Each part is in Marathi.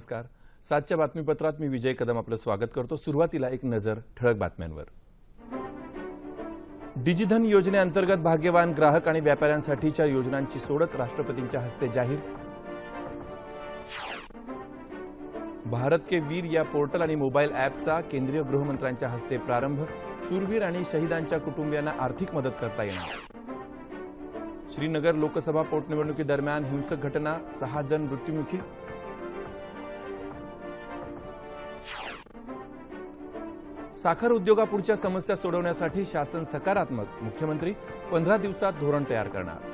नमस्कार. सातच्या बातमीपत्रात मी विजय कदम आपलं स्वागत करतो. सुरुवातीला एक नजर ठळक बातम्यांवर. डिजिधन योजनेअंतर्गत भाग्यवान ग्राहक आणि व्यापाऱ्यांसाठीच्या योजनांची सोडत राष्ट्रपतींच्या हस्ते जाहीर. भारत के वीर या पोर्टल आणि मोबाईल ॲपचा केंद्रीय गृहमंत्र्यांच्या हस्ते प्रारंभ. शूरवीर आणि शहीदांच्या कुटुंबियांना आर्थिक मदत करता येणार. श्रीनगर लोकसभा पोटनिवडणुकीदरम्यान हिंसक घटना सहा जण मृत्युमुखी. साखर उद्योगापुढच्या समस्या सोडवण्यासाठी शासन सकारात्मक मुख्यमंत्री पंधरा दिवसात धोरण तयार करणार.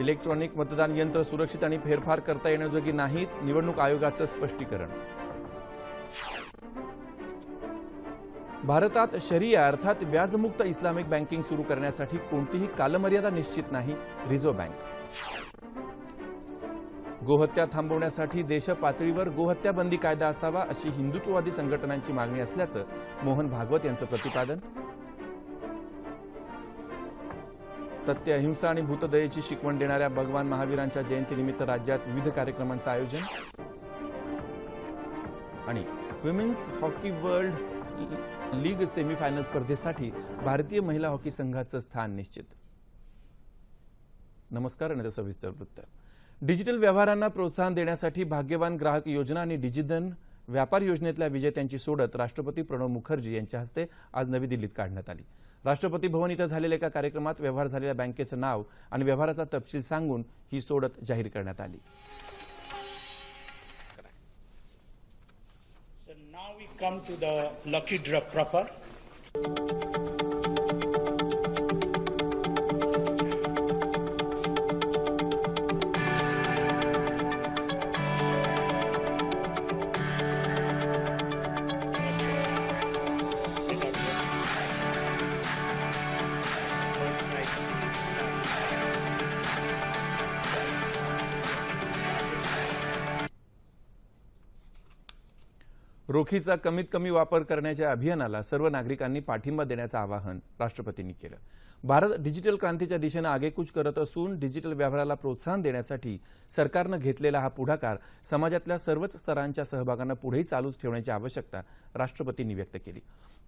इलेक्ट्रॉनिक मतदान यंत्र सुरक्षित आणि फेरफार करता येण्याजोगी नाहीत निवडणूक आयोगाचं स्पष्टीकरण. भारतात शरिया अर्थात व्याजमुक्त इस्लामिक बँकिंग सुरू करण्यासाठी कोणतीही कालमर्यादा निश्चित नाही रिझर्व्ह बँक. गोहत्या थांबवण्यासाठी देश पातळीवर गोहत्या बंदी कायदा असावा अशी हिंदुत्ववादी संघटनांची मागणी असल्याचं मोहन भागवत यांचं प्रतिपादन. सत्य अहिंसा आणि भूतदयेची शिकवण देणाऱ्या भगवान महावीरांच्या जयंतीनिमित्त राज्यात विविध कार्यक्रमांचं आयोजन. आणि women's hockey world league semifinal स्पर्धेसाठी भारतीय महिला हॉकी संघाचं स्थान निश्चित. नमस्कार आणि सविस्तर वृत्त. डिजिटल व्यवहारांना प्रोत्साहन देण्यासाठी भाग्यवान ग्राहक योजना आणि डिजिधन व्यापार योजनेतल्या विजेत्यांची सोडत राष्ट्रपती प्रणव मुखर्जी यांच्या हस्ते आज नवी दिल्लीत काढण्यात आली राष्ट्रपती भवन इथं झालेल्या एका कार्यक्रमात व्यवहार झालेल्या बँकेचं नाव आणि व्यवहाराचा तपशील सांगून ही सोडत जाहीर करण्यात आली So now we come to the lucky draw proper. रोखीचा कमीत कमी वापर करण्याच्या अभियानाला सर्व नागरिकांनी पाठिंबा देण्याचं आवाहन राष्ट्रपतींनी केलं. भारत डिजिटल क्रांतीच्या दिशेनं आगेकूच करत असून डिजिटल व्यवहाराला प्रोत्साहन देण्यासाठी सरकारनं घेतलेला हा पुढाकार समाजातल्या सर्वच स्तरांच्या सहभागानं पुढेही चालूच ठेवण्याची आवश्यकता राष्ट्रपतींनी व्यक्त केली.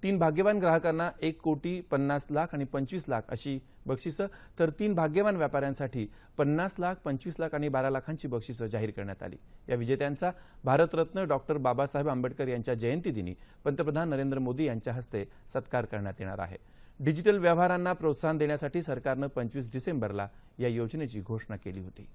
तीन भाग्यवान ग्राहकांना एक कोटी पन्नास लाख आणि पंचवीस लाख अशी बक्षिसं तर तीन भाग्यवान व्यापाऱ्यांसाठी पन्नास लाख पंचवीस लाख आणि बारा लाखांची बक्षिसं जाहीर करण्यात आली. या विजेत्यांचा भारतरत्न डॉक्टर बाबासाहेब आंबेडकर यांच्या जयंतीदिनी पंतप्रधान नरेंद्र मोदी यांच्या हस्ते सत्कार करण्यात येणार आहे. डिजिटल व्यवहारांना प्रोत्साहन देण्यासाठी सरकारनं पंचवीस डिसेंबरला या योजनेची घोषणा केली होती.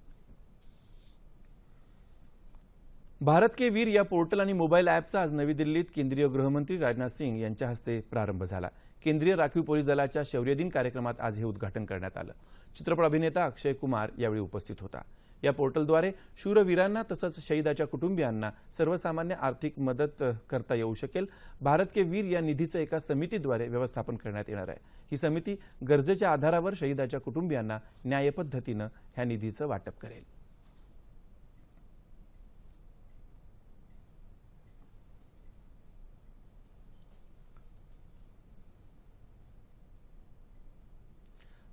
भारत के वीर या पोर्टल आणि मोबाईल ॲपचा आज नवी दिल्लीत केंद्रीय गृहमंत्री राजनाथ सिंग यांच्या हस्ते प्रारंभ झाला. केंद्रीय राखीव पोलीस दलाच्या शौर्य दिन कार्यक्रमात आज हे उद्घाटन करण्यात आलं. चित्रपट अभिनेता अक्षय कुमार यावेळी उपस्थित होता. या पोर्टलद्वारे शूरवीरांना तसंच शहीदाच्या कुटुंबियांना सर्वसामान्य आर्थिक मदत करता येऊ शकेल. भारत के वीर या निधीचं एका समितीद्वारे व्यवस्थापन करण्यात येणार आहे. ही समिती गरजेच्या आधारावर शहीदाच्या कुटुंबियांना न्यायपद्धतीनं ह्या निधीचं वाटप करेल.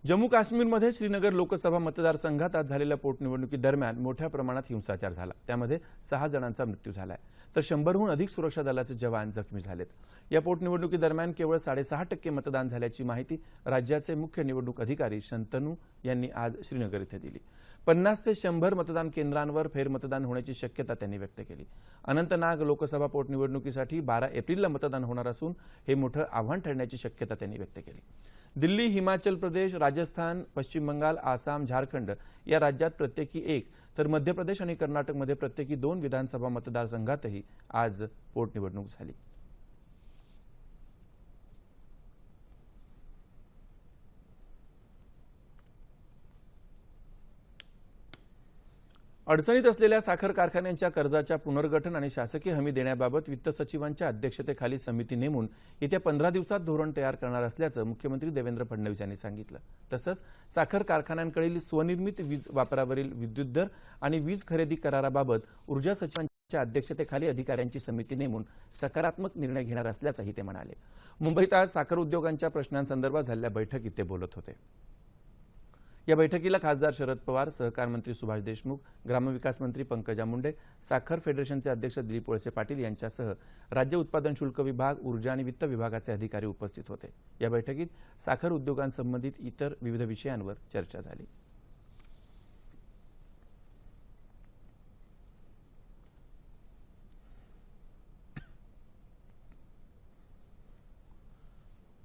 जम्मू काश्मीरमध्ये श्रीनगर लोकसभा मतदारसंघात आज झालेल्या पोटनिवडणुकीदरम्यान मोठ्या प्रमाणात हिंसाचार झाला. त्यामध्ये सहा जणांचा मृत्यू झालाय. तर शंभरहून अधिक सुरक्षा दलाचे जवान जखमी झालेत. या पोटनिवडणुकीदरम्यान केवळ साडेसहा टक्के मतदान झाल्याची माहिती राज्याचे मुख्य निवडणूक अधिकारी शंतनू यांनी आज श्रीनगर इथे दिली. पन्नास ते शंभर मतदान केंद्रांवर फेरमतदान होण्याची शक्यता त्यांनी व्यक्त केली. अनंतनाग लोकसभा पोटनिवडणुकीसाठी बारा एप्रिलला मतदान होणार असून हे मोठं आव्हान ठरण्याची शक्यता त्यांनी व्यक्त केली. दिल्ली हिमाचल प्रदेश राजस्थान पश्चिम बंगाल आसाम झारखंड या राज्यात प्रत्येकी एक तर मध्य प्रदेश आणि कर्नाटकमध्ये प्रत्येकी दोन विधानसभा मतदारसंघातही आज पोटनिवडणूक झाली. अडचणीत असलेल्या साखर कारखान्यांच्या कर्जाच्या पुनर्गठन आणि शासकीय हमी देण्याबाबत वित्त सचिवांच्या अध्यक्षतेखाली समिती नेमून येत्या पंधरा दिवसात धोरण तयार करणार असल्याचं मुख्यमंत्री देवेंद्र फडणवीस यांनी सांगितलं. तसंच साखर कारखान्यांकडील स्वनिर्मित वीज वापरावरील विद्युत दर आणि वीज खरेदी कराराबाबत ऊर्जा सचिवांच्या अध्यक्षतेखाली अधिकाऱ्यांची समिती नेमून सकारात्मक निर्णय घेणार असल्याचंही ते म्हणाले. मुंबईत आज साखर उद्योगांच्या प्रश्नांसंदर्भात झालेल्या बैठकीत ते बोलत होते. या बैठकीला खासदार शरद पवार सहकार मंत्री सुभाष देशमुख ग्रामविकास मंत्री पंकजा मुंडे साखर फेडरेशनचे अध्यक्ष दिलीप वळसे पाटील यांच्यासह राज्य उत्पादन शुल्क विभाग ऊर्जा आणि वित्त विभागाचे अधिकारी उपस्थित होते. या बैठकीत साखर उद्योगांसंबंधित इतर विविध विषयांवर चर्चा झाली.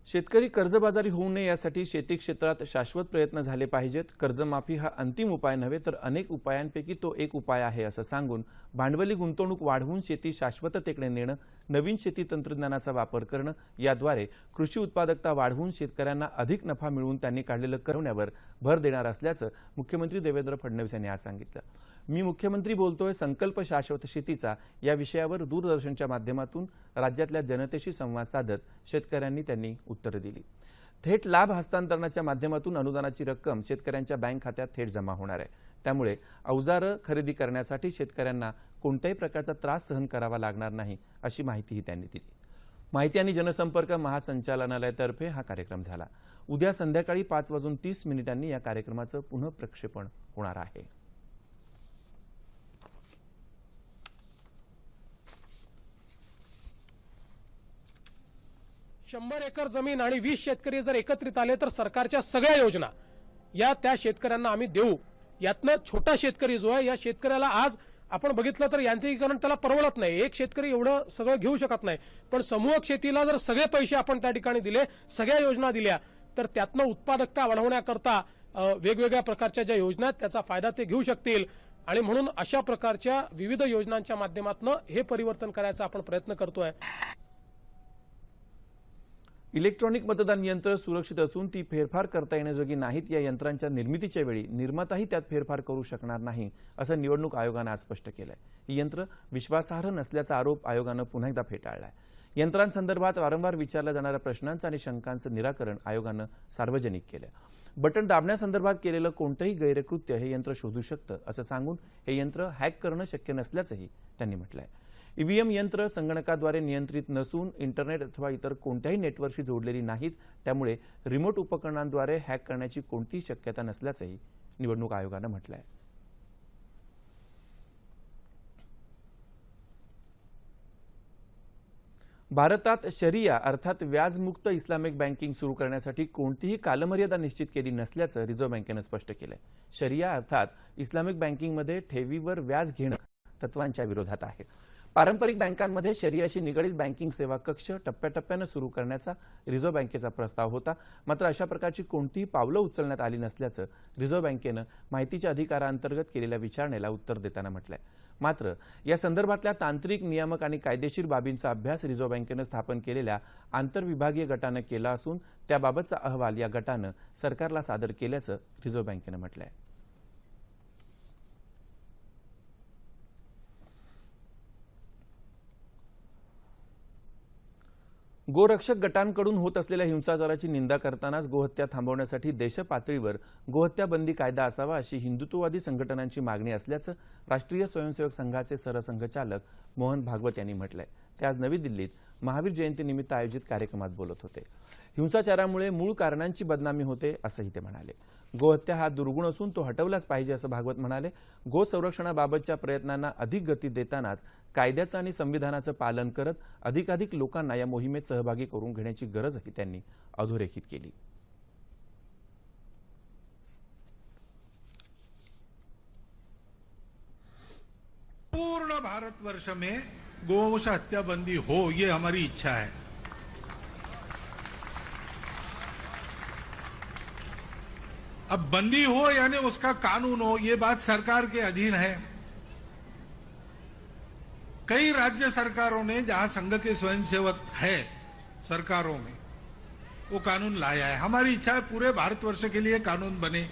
शेतकरी कर्जबाजारी होऊ नये यासाठी शेती क्षेत्रात शाश्वत प्रयत्न झाले पाहिजेत. कर्जमाफी हा अंतिम उपाय नव्हे तर अनेक उपायांपैकी तो एक उपाय आहे असं सांगून भांडवली गुंतवणूक वाढवून शेती शाश्वततेकडे नेणं नवीन शेती तंत्रज्ञानाचा वापर करणं याद्वारे कृषी उत्पादकता वाढवून शेतकऱ्यांना अधिक नफा मिळवून त्यांनी काढलेलं करवण्यावर भर देणार असल्याचं मुख्यमंत्री देवेंद्र फडणवीस यांनी आज सांगितलं. मी मुख्यमंत्री बोलतोय संकल्प शाश्वत शेतीचा या विषयावर दूरदर्शनच्या माध्यमातून राज्यातल्या जनतेशी संवाद साधत शेतकऱ्यांनी त्यांनी उत्तरं दिली. थेट लाभ हस्तांतरणाच्या माध्यमातून अनुदानाची रक्कम शेतकऱ्यांच्या बँक खात्यात थेट जमा होणार आहे. त्यामुळे अवजारं खरेदी करण्यासाठी शेतकऱ्यांना कोणत्याही प्रकारचा त्रास सहन करावा लागणार नाही अशी माहितीही त्यांनी दिली. माहिती आणि जनसंपर्क महासंचालनालयातर्फे हा कार्यक्रम झाला. उद्या संध्याकाळी पाच वाजून तीस मिनिटांनी या कार्यक्रमाचं पुनः प्रक्षेपण होणार आहे. शंभर एकर जमीन आणि वीस शेतकरी जर एकत्रित आले तर सरकारच्या सगळ्या योजना या त्या शेतकऱ्यांना आम्ही देऊ. यातनं छोटा शेतकरी जो आहे या शेतकऱ्याला आज आपण बघितलं तर यांत्रिकीकरण त्याला परवडत नाही. एक शेतकरी एवढं सगळं घेऊ शकत नाही. पण समूह शेतीला जर सगळे पैसे आपण त्या ठिकाणी दिले सगळ्या योजना दिल्या तर त्यातनं उत्पादकता वाढवण्याकरता वेगवेगळ्या प्रकारच्या ज्या योजना आहेत त्याचा फायदा ते घेऊ शकतील. आणि म्हणून अशा प्रकारच्या विविध योजनांच्या माध्यमातून हे परिवर्तन करायचा आपण प्रयत्न करतोय. इलेक्ट्रॉनिक मतदान यंत्र सुरक्षित असून ती फेरफार करता येण्याजोगी नाहीत. या यंत्रांच्या निर्मितीच्या वेळी निर्माताही त्यात फेरफार करू शकणार नाही असं निवडणूक आयोगानं आज स्पष्ट केलंय. ही यंत्र विश्वासार्ह नसल्याचा आरोप आयोगानं पुन्हा एकदा फेटाळलाय. यंत्रांसंदर्भात वारंवार विचारल्या जाणाऱ्या प्रश्नांचं आणि शंकांचं निराकरण आयोगानं सार्वजनिक केलं बटन दाबण्यासंदर्भात केलेलं कोणतंही गैरकृत्य हे यंत्र शोधू शकतं असं सांगून हे यंत्र हॅक करणं शक्य नसल्याचंही त्यांनी म्हटलं आहे ईव्हीएम यंत्र संगणकाद्वारे नियंत्रित नसून इंटरनेट अथवा इतर कोणत्याही नेटवर्कशी जोडलेली नाहीत त्यामुळे रिमोट उपकरणांद्वारे हॅक करण्याची कोणतीही शक्यता नसल्याचंही निवडणूक आयोगानं म्हटलंय. भारतात शरिया अर्थात व्याजमुक्त इस्लामिक बँकिंग सुरू करण्यासाठी कोणतीही कालमर्यादा निश्चित केली नसल्याचं रिझर्व्ह बँकेनं स्पष्ट केलंय. शरिया अर्थात इस्लामिक बँकिंगमध्ये ठेवीवर व्याज घेणं तत्वांच्या विरोधात आहे. पारंपरिक बँकांमध्ये शरीराशी निगडीत बँकिंग सेवा कक्ष टप्प्याटप्प्यानं सुरू करण्याचा रिझर्व्ह बँकेचा प्रस्ताव होता. मात्र अशा प्रकारची कोणतीही पावलं उचलण्यात आली नसल्याचं रिझर्व्ह बँकेनं माहितीच्या अधिकारांतर्गत केलेल्या विचारणेला उत्तर देताना म्हटलंय. मात्र या संदर्भातल्या तांत्रिक नियामक आणि कायदेशीर बाबींचा अभ्यास रिझर्व्ह बँकेनं स्थापन केलेल्या आंतरविभागीय गटानं केला असून त्याबाबतचा अहवाल या गटानं सरकारला सादर केल्याचं रिझर्व्ह बँकेनं म्हटलं आहे गोरक्षक गटांकडून होत असलेल्या हिंसाचाराची निंदा करतानाच गोहत्या थांबवण्यासाठी देशपातळीवर गोहत्या बंदी कायदा असावा अशी हिंदुत्ववादी संघटनांची मागणी असल्याचं राष्ट्रीय स्वयंसेवक संघाचे सरसंघचालक मोहन भागवत यांनी म्हटलंय. ते आज नवी दिल्लीत महावीर जयंतीनिमित्त आयोजित कार्यक्रमात बोलत होते. हिंसाचारामुळे मूळ कारणांची बदनामी होते असंही ते म्हणाले. गोहत्या हा दुर्गुण असून तो हटवलाच पाहिजे असं भागवत म्हणाले. गो संरक्षणाबाबतच्या प्रयत्नांना अधिक गती देतानाच कायद्याचं आणि संविधानाचं पालन करत अधिकाधिक लोकांना या मोहिमेत सहभागी करून घेण्याची गरजही त्यांनी अधोरेखित केली. पूर्ण भारतवर्ष में गौवंश हत्या बंदी हो ये हमारी इच्छा है। अब बंदी हो यानी उसका कानून हो ये बात सरकार के अधीन है। कई राज्य सरकारों ने जहां संघ के स्वयंसेवक है सरकारों में वो कानून लाया है। हमारी इच्छा है पूरे भारतवर्ष के लिए कानून बने।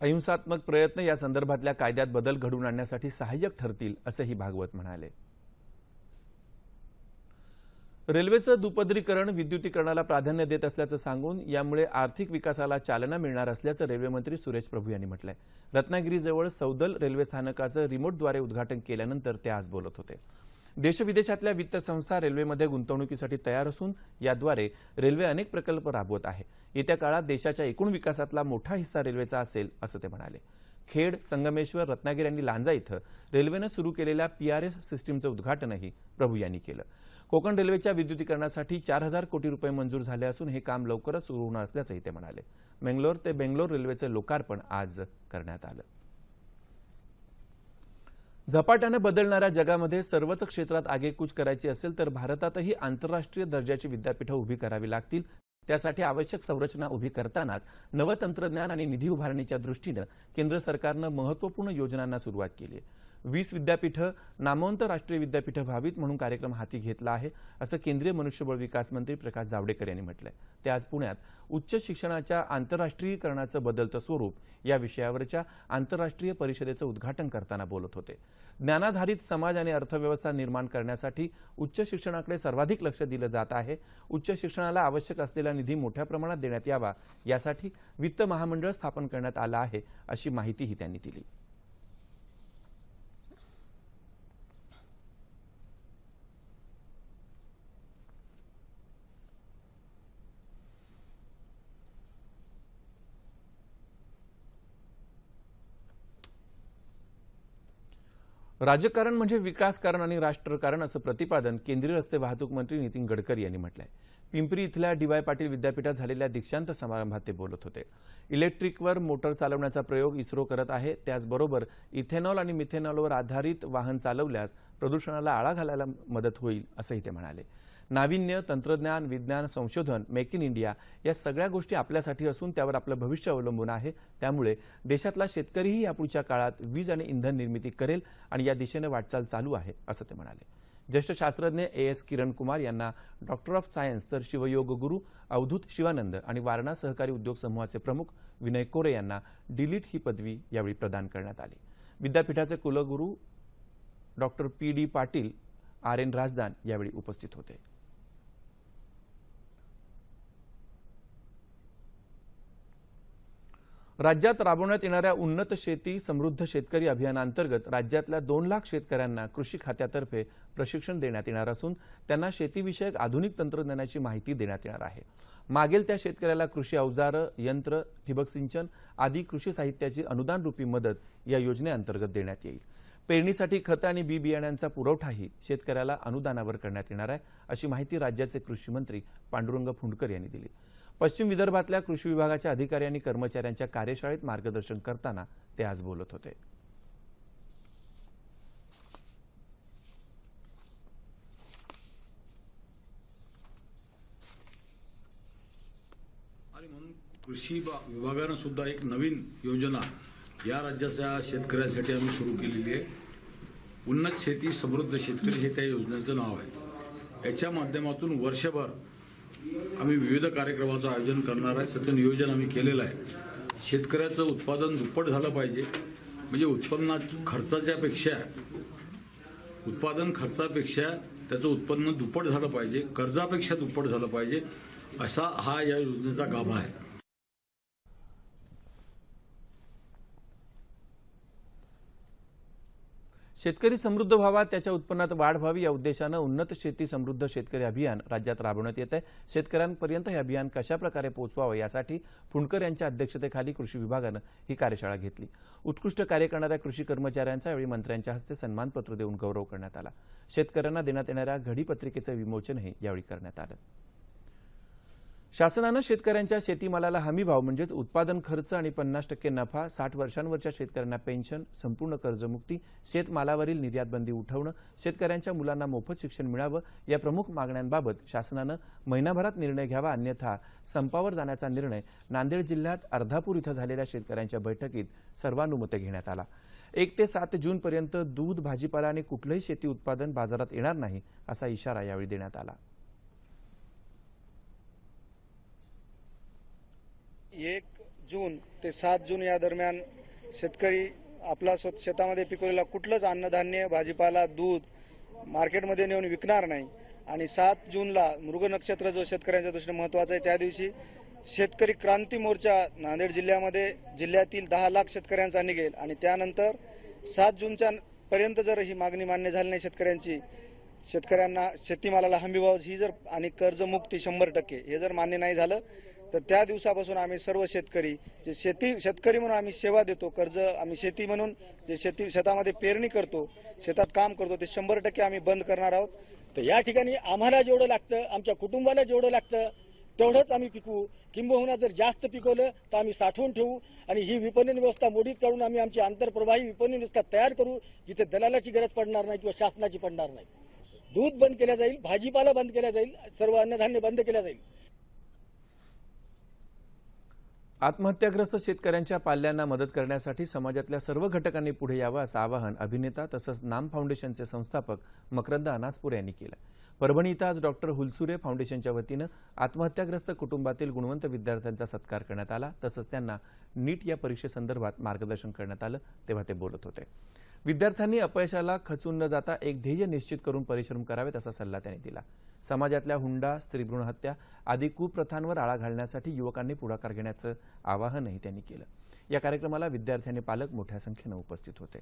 अहिंसात्मक प्रयत्न या संदर्भातल्या कायद्यात बदल घडवून आणण्यासाठी सहाय्यक ठरतील असंही भागवत म्हणाले. रेल्वेचं दुपदरीकरण विद्युतीकरणाला प्राधान्य देत असल्याचं सांगून यामुळे आर्थिक विकासाला चालना मिळणार असल्याचं रेल्वेमंत्री सुरेश प्रभू यांनी म्हटलंय. रत्नागिरीजवळ सौदल रेल्वे स्थानकाचं रिमोटद्वारे उद्घाटन केल्यानंतर ते आज बोलत होते. देशविदेशातल्या वित्त संस्था रेल्वेमध्ये गुंतवणुकीसाठी तयार असून याद्वारे रेल्वे अनेक प्रकल्प राबवत आहे. येत्या काळात देशाच्या एकूण विकासातला मोठा हिस्सा रेल्वेचा असेल असं ते म्हणाले. खेड संगमेश्वर रत्नागिरी आणि लांजा इथं रेल्वेनं सुरू केलेल्या पीआरएस सिस्टीमचं उद्घाटनही प्रभू यांनी केलं. कोकण रेल्वेच्या विद्युतीकरणासाठी चार हजार कोटी रुपये मंजूर झाले असून हे काम लवकरच सुरू होणार असल्याचंही ते म्हणाले. बेंगलोर ते बेंगलोर रेल्वेचं लोकार्पण आज करण्यात आलं. झपाट्यानं बदलणाऱ्या जगामध्ये सर्वच क्षेत्रात आगेकूच करायची असेल तर भारतातही आंतरराष्ट्रीय दर्जाची विद्यापीठं उभी करावी लागतील. त्यासाठी आवश्यक संरचना उभी करतानाच नवतंत्रज्ञान आणि निधी उभारणीच्या दृष्टीनं केंद्र सरकारनं महत्त्वपूर्ण योजनांना सुरुवात केली आहे. वीस विद्यापीठं नामवंत राष्ट्रीय विद्यापीठं व्हावीत म्हणून कार्यक्रम हाती घेतला आहे असं केंद्रीय मनुष्यबळ विकास मंत्री प्रकाश जावडेकर यांनी म्हटलंय. ते आज पुण्यात उच्च शिक्षणाच्या आंतरराष्ट्रीयकरणाचं बदलतं स्वरूप या विषयावरच्या आंतरराष्ट्रीय परिषदेचं उद्घाटन करताना बोलत होते. ज्ञानाधारित समाज आणि अर्थव्यवस्था निर्माण करण्यासाठी उच्च शिक्षणाकडे सर्वाधिक लक्ष दिलं जात आहे. उच्च शिक्षणाला आवश्यक असलेला निधी मोठ्या प्रमाणात देण्यात यावा यासाठी वित्त महामंडळ स्थापन करण्यात आलं आहे अशी माहितीही त्यांनी दिली. राजकारण म्हणजे विकासकारण आणि राष्ट्रकारण असं प्रतिपादन केंद्रीय रस्ते वाहतूक मंत्री नितीन गडकरी यांनी म्हटलंय. पिंपरी इथल्या डीवाय पाटील विद्यापीठात झालेल्या दीक्षांत समारंभात ते बोलत होते. इलेक्ट्रिकवर मोटर चालवण्याचा प्रयोग इस्रो करत आहे त्याचबरोबर इथेनॉल आणि मिथेनॉलवर आधारित वाहन चालवल्यास प्रदूषणाला आळा घालायला मदत होईल असंही ते म्हणाले. नाविन्य तंत्रज्ञान विज्ञान संशोधन मेक इन इंडिया या सगळ्या गोष्टी आपल्यासाठी असून त्यावर आपलं भविष्य अवलंबून आहे. त्यामुळे देशातला शेतकरीही यापुढच्या काळात वीज आणि इंधन निर्मिती करेल आणि या दिशेनं वाटचाल चालू आहे असं ते म्हणाले. ज्येष्ठ शास्त्रज्ञ ए एस किरण कुमार यांना डॉक्टर ऑफ सायन्स तर शिवयोग गुरु अवधूत शिवानंद आणि वारणा सहकारी उद्योग समूहाचे प्रमुख विनय कोरे यांना डिलीट ही पदवी यावेळी प्रदान करण्यात आली. विद्यापीठाचे कुलगुरू doctor P D Patil R N Rajdan यावेळी उपस्थित होते. राज्यात राबवण्यात येणाऱ्या उन्नत शेती समृद्ध शेतकरी अभियानांतर्गत राज्यातल्या दोन लाख शेतकऱ्यांना कृषी खात्यातर्फे प्रशिक्षण देण्यात येणार असून त्यांना शेतीविषयक आधुनिक तंत्रज्ञानाची माहिती देण्यात येणार आहे. मागेल त्या शेतकऱ्याला कृषी अवजारं यंत्र ठिबक सिंचन आदी कृषी साहित्याची अनुदानरूपी मदत या योजनेअंतर्गत देण्यात येईल. पेरणीसाठी खतं आणि बी बियाण्यांचा पुरवठाही शेतकऱ्याला अनुदानावर करण्यात येणार आहे अशी माहिती राज्याचे कृषी मंत्री पांडुरंग फुंडकर यांनी दिली. पश्चिम विदर्भातल्या कृषी विभागाच्या अधिकारी आणि कर्मचाऱ्यांच्या कार्यशाळेत मार्गदर्शन करताना ते आज बोलत होते. आणि म्हणून कृषी विभागानं सुद्धा एक नवीन योजना या राज्याच्या शेतकऱ्यांसाठी आम्ही सुरू केलेली आहे. उन्नत शेती समृद्ध शेतकरी हे त्या योजनेचं नाव आहे. याच्या माध्यमातून वर्षभर आम्ही विविध कार्यक्रमाचं आयोजन करणार आहे. त्याचं नियोजन आम्ही केलेलं आहे. शेतकऱ्याचं उत्पादन दुप्पट झालं पाहिजे. म्हणजे उत्पन्ना खर्चाच्या पेक्षा उत्पादन खर्चापेक्षा त्याचं उत्पन्न दुप्पट झालं पाहिजे. कर्जापेक्षा दुप्पट झालं पाहिजे. असा हा या योजनेचा गाभा आहे. शेतकरी समृद्ध व्हावा त्याच्या उत्पन्नात वाढ व्हावी या उद्देशानं उन्नत शेती समृद्ध शेतकरी अभियान राज्यात राबवण्यात येत आहे शेतकऱ्यांपर्यंत हे अभियान कशा प्रकारे पोहोचवावं यासाठी फुंडकर यांच्या अध्यक्षतेखाली कृषी विभागानं ही कार्यशाळा घेतली. उत्कृष्ट कार्य करणाऱ्या कृषी कर्मचाऱ्यांचा यावेळी मंत्र्यांच्या हस्ते सन्मानपत्र देऊन गौरव करण्यात आला. शेतकऱ्यांना देण्यात येणाऱ्या घडीपत्रिकेचं विमोचनही यावेळी करण्यात आलं. शासनानं शेतकऱ्यांच्या शेतीमालाला हमीभाव म्हणजेच उत्पादन खर्च आणि पन्नास टक्के नफा साठ वर्षांवरच्या शेतकऱ्यांना पेन्शन संपूर्ण कर्जमुक्ती शेतमालावरील निर्यात बंदी उठवणं शेतकऱ्यांच्या मुलांना मोफत शिक्षण मिळावं या प्रमुख मागण्यांबाबत शासनानं महिनाभरात निर्णय घ्यावा अन्यथा संपावर जाण्याचा निर्णय नांदेड जिल्ह्यात अर्धापूर इथं झालेल्या शेतकऱ्यांच्या बैठकीत सर्वानुमते घेण्यात आला. एक ते सात जूनपर्यंत दूध भाजीपाला आणि कुठलंही शेती उत्पादन बाजारात येणार नाही असा इशारा यावेळी देण्यात आला. एक जून ते सात जून या दरम्यान शेतकरी आपला स्वत शेतामध्ये पिकवलेला कुठलंच अन्नधान्य भाजीपाला दूध मार्केटमध्ये नेऊन विकणार नाही. आणि सात जूनला मृग नक्षत्र जो शेतकऱ्यांच्या दृष्टीने महत्त्वाचा आहे त्या दिवशी शेतकरी क्रांती मोर्चा नांदेड जिल्ह्यामध्ये जिल्ह्यातील दहा लाख शेतकऱ्यांचा निघेल. आणि त्यानंतर सात जूनच्या पर्यंत जर ही मागणी मान्य झाली नाही शेतकऱ्यांची शेतकऱ्यांना शेतीमालाला हमीभाव ही जर आणि कर्जमुक्ती शंभर टक्के हे जर मान्य नाही झालं तर त्या दिवसापासून आम्ही सर्व शेतकरी जे शेती शेतकरी म्हणून आम्ही सेवा देतो कर्ज आम्ही शेती म्हणून जे शेती शेतामध्ये पेरणी करतो शेतात काम करतो ते शंभर टक्के आम्ही बंद करणार आहोत. तर या ठिकाणी आम्हाला जेवढं लागतं आमच्या कुटुंबाला जेवढं लागतं तेवढंच आम्ही पिकवू. किंबहुना जर जास्त पिकवलं तर आम्ही साठवून ठेवू आणि ही विपणन व्यवस्था मोडीत काढून आम्ही आमची आंतरप्रवाही विपणन व्यवस्था तयार करू जिथे दलालाची गरज पडणार नाही किंवा शासनाची पडणार नाही. दूध बंद केल्या जाईल भाजीपाला बंद केला जाईल सर्व अन्नधान्य बंद केल्या जाईल. आत्महत्याग्रस्त शेतकऱ्यांच्या पाल्यांना मदत करण्यासाठी समाजातल्या सर्व घटकांनी पुढे यावं असं आवाहन अभिनेता तसंच नाम फाउंडेशनचे संस्थापक मकरंद अनासपूर यांनी केलं. परभणी इथं आज डॉक्टर हुलसुरे फाउंडेशनच्या वतीनं आत्महत्याग्रस्त कुटुंबातील गुणवंत विद्यार्थ्यांचा सत्कार करण्यात आला. तसंच त्यांना नीट या परीक्षेसंदर्भात मार्गदर्शन करण्यात आलं तेव्हा ते बोलत होते. विद्यार्थ्यांनी अपयशाला खचून न जाता एक ध्येय निश्चित करून परिश्रम करावेत असा सल्ला त्यांनी दिला. समाजातल्या हुंडा स्त्रीभ्रूण हत्या आदी कुप्रथांवर आळा घालण्यासाठी युवकांनी पुढाकार घेण्याचं आवाहनही त्यांनी केलं. या कार्यक्रमाला विद्यार्थी आणि पालक मोठ्या संख्येनं उपस्थित होते.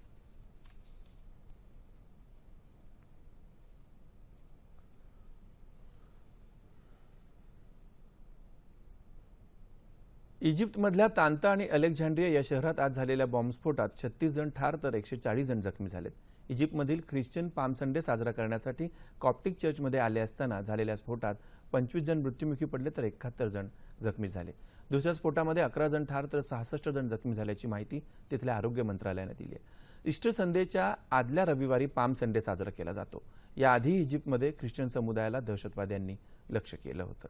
इजिप्तमधल्या तांता आणि अलेक्झांड्रिया या शहरात आज झालेल्या बॉम्बस्फोटात छत्तीस जण ठार तर एकशे चाळीस जण जखमी झालेत. इजिप्तमधील ख्रिश्चन पाम संडे साजरा करण्यासाठी कॉप्टिक चर्चमध्ये आले असताना झालेल्या स्फोटात पंचवीस जण मृत्युमुखी पडले तर एकाहत्तर जण जखमी झाले. दुसऱ्या स्फोटामध्ये अकरा जण ठार तर सहासष्ट जण जखमी झाल्याची माहिती तिथल्या आरोग्य मंत्रालयानं दिली आहे. ईस्टर संडेच्या आदल्या रविवारी पाम संडे साजरा केला जातो. याआधी इजिप्तमध्ये ख्रिश्चन समुदायाला दहशतवाद्यांनी लक्ष केलं होतं.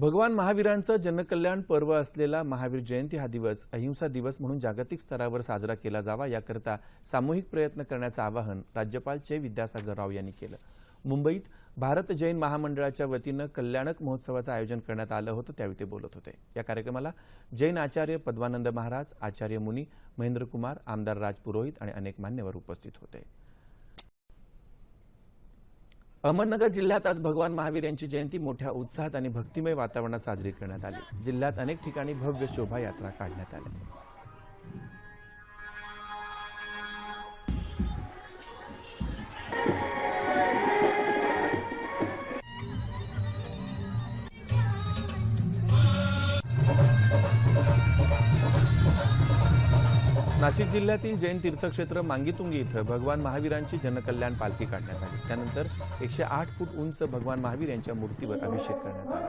भगवान महावीरांचं जनकल्याण पर्व असलेला महावीर जयंती हा दिवस अहिंसा दिवस म्हणून जागतिक स्तरावर साजरा केला जावा याकरता सामूहिक प्रयत्न करण्याचं आवाहन राज्यपाल चे विद्यासागर राव यांनी केलं. मुंबईत भारत जैन महामंडळाच्या वतीनं कल्याणक महोत्सवाचं आयोजन करण्यात आलं होतं त्यावेळी ते बोलत होते. या कार्यक्रमाला जैन आचार्य पद्मानंद महाराज आचार्य मुनी महेंद्रकुमार आमदार राज पुरोहित आणि अनेक मान्यवर उपस्थित होते. अहमदनगर जिल्ह्यात आज भगवान महावीर यांची जयंती मोठ्या उत्साहात आणि भक्तिमय वातावरणात साजरी करण्यात आली. जिल्ह्यात अनेक ठिकाणी भव्य शोभायात्रा काढण्यात आल्या. नाशिक जिल्ह्यातील जैन तीर्थक्षेत्र मांगीतुंगी इथं भगवान महावीरांची जनकल्याण पालखी काढण्यात आली. त्यानंतर एकशे आठ फूट उंच भगवान महावीर यांच्या मूर्तीवर अभिषेक करण्यात आला.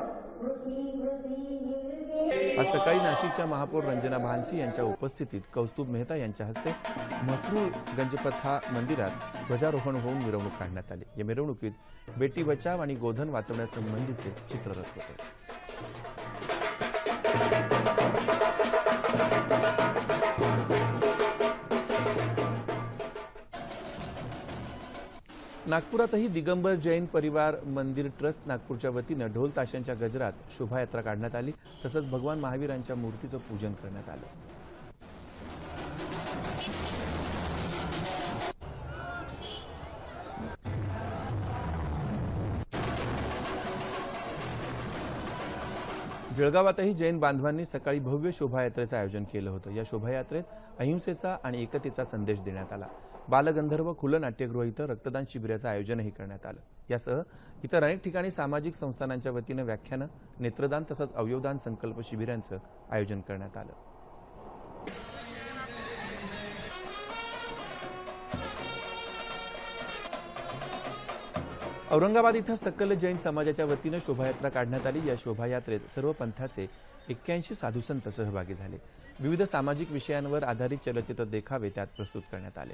आज सकाळी नाशिकच्या महापौर रंजना भानसी यांच्या उपस्थितीत कौस्तुभ मेहता यांच्या हस्ते म्हसरूळ गंजपथा मंदिरात ध्वजारोहण होऊन मिरवणूक काढण्यात आली. या मिरवणुकीत बेटी बचाव आणि गोधन वाचवण्यासंबंधीचे चित्ररथ होते. नागपुरातही दिगंबर जैन परिवार मंदिर ट्रस्ट नागपूरच्या वतीनं ढोल ताशांच्या गजरात शोभायात्रा काढण्यात आली. तसंच भगवान महावीरांच्या मूर्तीचं पूजन करण्यात आलं. जळगावातही जैन बांधवांनी सकाळी भव्य शोभायात्रेचं आयोजन केलं होतं. या शोभायात्रेत अहिंसेचा आणि एकतेचा संदेश देण्यात आला. बालगंधर्व खुलं नाट्यगृह इथं रक्तदान शिबिराचं आयोजनही करण्यात आलं. यासह इतर अनेक ठिकाणी सामाजिक संस्थानांच्या वतीनं व्याख्यानं नेत्रदान तसंच अवयवदान संकल्प शिबिरांचं आयोजन करण्यात आलं. औरंगाबाद इथं सकल जैन समाजाच्या वतीनं शोभायात्रा काढण्यात आली. या शोभायात्रेत सर्व पंथाचे एक्क्याऐंशी साधुसंत सहभागी झाले. विविध सामाजिक विषयांवर आधारित चलचित्र देखावे त्यात प्रस्तुत करण्यात आले.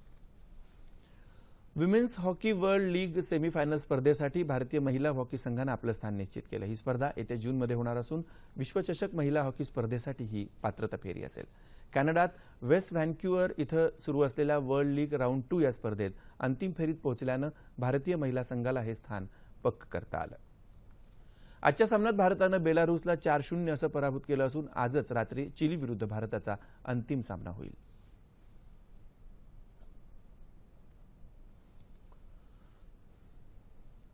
Women's hockey world league semifinal स्पर्धेसाठी भारतीय महिला हॉकी संघानं आपलं स्थान निश्चित केलं. ही स्पर्धा येत्या जूनमध्ये होणार असून विश्वचषक महिला हॉकी स्पर्धेसाठी ही पात्रता फेरी असेल. कॅनडात वेस्ट व्हॅन्क्युअर इथं सुरू असलेल्या वर्ल्ड लीग राऊंड टू या स्पर्धेत अंतिम फेरीत पोहोचल्यानं भारतीय महिला संघाला हे स्थान पक्क करता आलं. आजच्या सामन्यात भारतानं बेलारूसला चार शून्य असं पराभूत केलं असून आजच रात्री चिली विरुद्ध भारताचा अंतिम सामना होईल.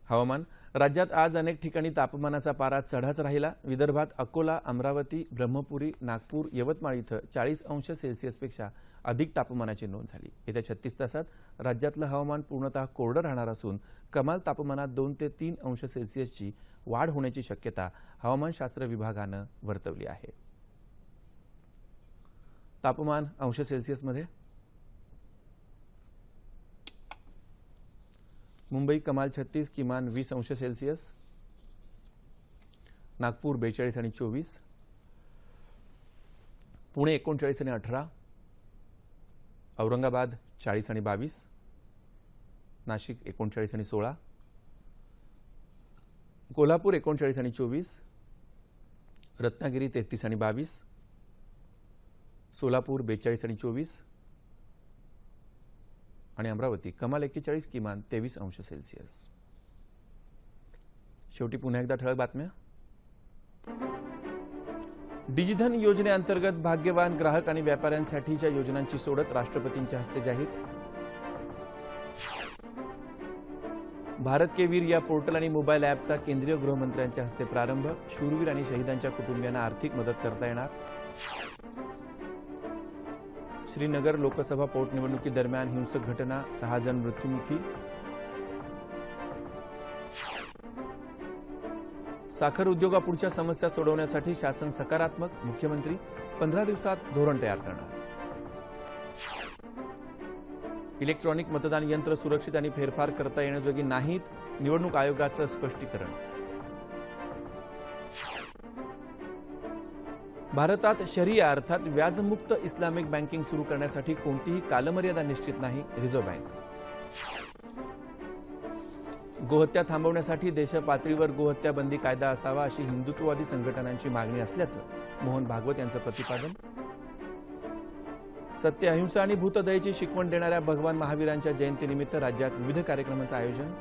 हवामान. राज्यात आज अनेक ठिकाणी तापमानाचा पारा चढाच राहिला. विदर्भात अकोला अमरावती ब्रह्मपुरी नागपूर यवतमाळ इथं चाळीस अंश सेल्सिअसपेक्षा अधिक तापमानाची नोंद झाली. येत्या छत्तीस तासात राज्यातलं हवामान पूर्णतः कोरडं राहणार असून कमाल तापमानात दोन ते तीन अंश सेल्सिअसची वाढ होण्याची शक्यता हवामानशास्त्र विभागानं वर्तवली आहे. तापमान अंश सेल्सिअसमध्ये? मुंबई कमाल छत्तीस किमान वीस अंश सेल्सिअस नागपूर बेचाळीस आणि चोवीस पुणे एकोणचाळीस आणि अठरा औरंगाबाद चाळीस आणि बावीस नाशिक एकोणचाळीस आणि सोळा कोल्हापूर एकोणचाळीस आणि चोवीस रत्नागिरी तेहतीस आणि बावीस सोलापूर बेचाळीस आणि चोवीस आणि अमरावती कमाल एक्केचाळीस किमान तेवीस अंश सेल्सिअस. शेवटी पुन्हा एकदा ठळक बातम्या. डिजिधन योजनेअंतर्गत भाग्यवान ग्राहक आणि व्यापाऱ्यांसाठीच्या योजनांची सोडत राष्ट्रपतींच्या हस्ते जाहीर. भारत के वीर या पोर्टल आणि मोबाईल ॲपचा केंद्रीय गृहमंत्र्यांच्या हस्ते प्रारंभ. शूरवीर आणि शहीदांच्या कुटुंबियांना आर्थिक मदत करता येणार. श्रीनगर लोकसभा पोटनिवडणुकीदरम्यान हिंसक घटना सहा जण मृत्युमुखी. साखर उद्योगापुढच्या समस्या सोडवण्यासाठी शासन सकारात्मक मुख्यमंत्री पंधरा दिवसात धोरण तयार करणार. इलेक्ट्रॉनिक मतदान यंत्र सुरक्षित आणि फेरफार करता येण्याजोगी नाहीत निवडणूक आयोगाचं स्पष्टीकरण. भारतात शरिया अर्थात व्याजमुक्त इस्लामिक बँकिंग सुरू करण्यासाठी कोणतीही कालमर्यादा निश्चित नाही रिझर्व्ह बँक. गोहत्या थांबवण्यासाठी देशपातळीवर गोहत्या बंदी कायदा असावा अशी हिंदुत्ववादी संघटनांची मागणी असल्याचं मोहन भागवत यांचं प्रतिपादन. सत्य अहिंसा आणि भूतदयेची शिकवण देणाऱ्या भगवान महावीरांच्या जयंतीनिमित्त राज्यात विविध कार्यक्रमांचं आयोजन.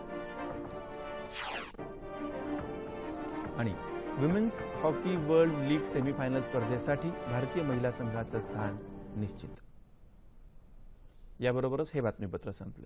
आणि women's hockey world league semifinal स्पर्धेसाठी भारतीय महिला संघाचं स्थान निश्चित. याबरोबरच हे बातमीपत्र संपलं.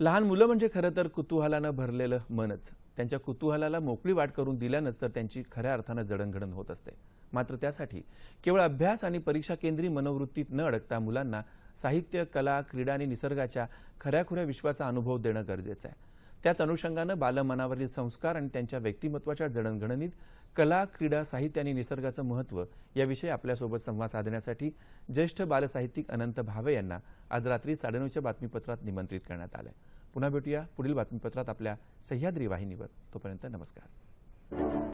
लहान मुलं म्हणजे खरं तर कुतूहलानं भरलेलं मनच. त्यांच्या कुतूहलाला मोकळी वाट करून दिल्यानंच तर त्यांची खऱ्या अर्थानं जडणघडण होत असते. मात्र त्यासाठी केवळ अभ्यास आणि परीक्षा केंद्रीय मनोवृत्तीत न अडकता मुलांना साहित्य कला क्रीडा आणि निसर्गाच्या खऱ्याखुऱ्या विश्वाचा अनुभव देणं गरजेचं आहे. त्याच अनुषंगानं बालमनावरील संस्कार आणि त्यांच्या व्यक्तिमत्वाच्या जडणघडणीत कला क्रीडा साहित्य आणि निसर्गाचं महत्त्व याविषयी आपल्यासोबत संवाद साधण्यासाठी ज्येष्ठ बालसाहित्यिक अनंत भावे यांना आज रात्री साडेनऊच्या बातमीपत्रात निमंत्रित करण्यात आलं पुन्हा भेटूया पुढील बातमीपत्रात आपल्या सह्याद्री वाहिनीवर. तोपर्यंत नमस्कार.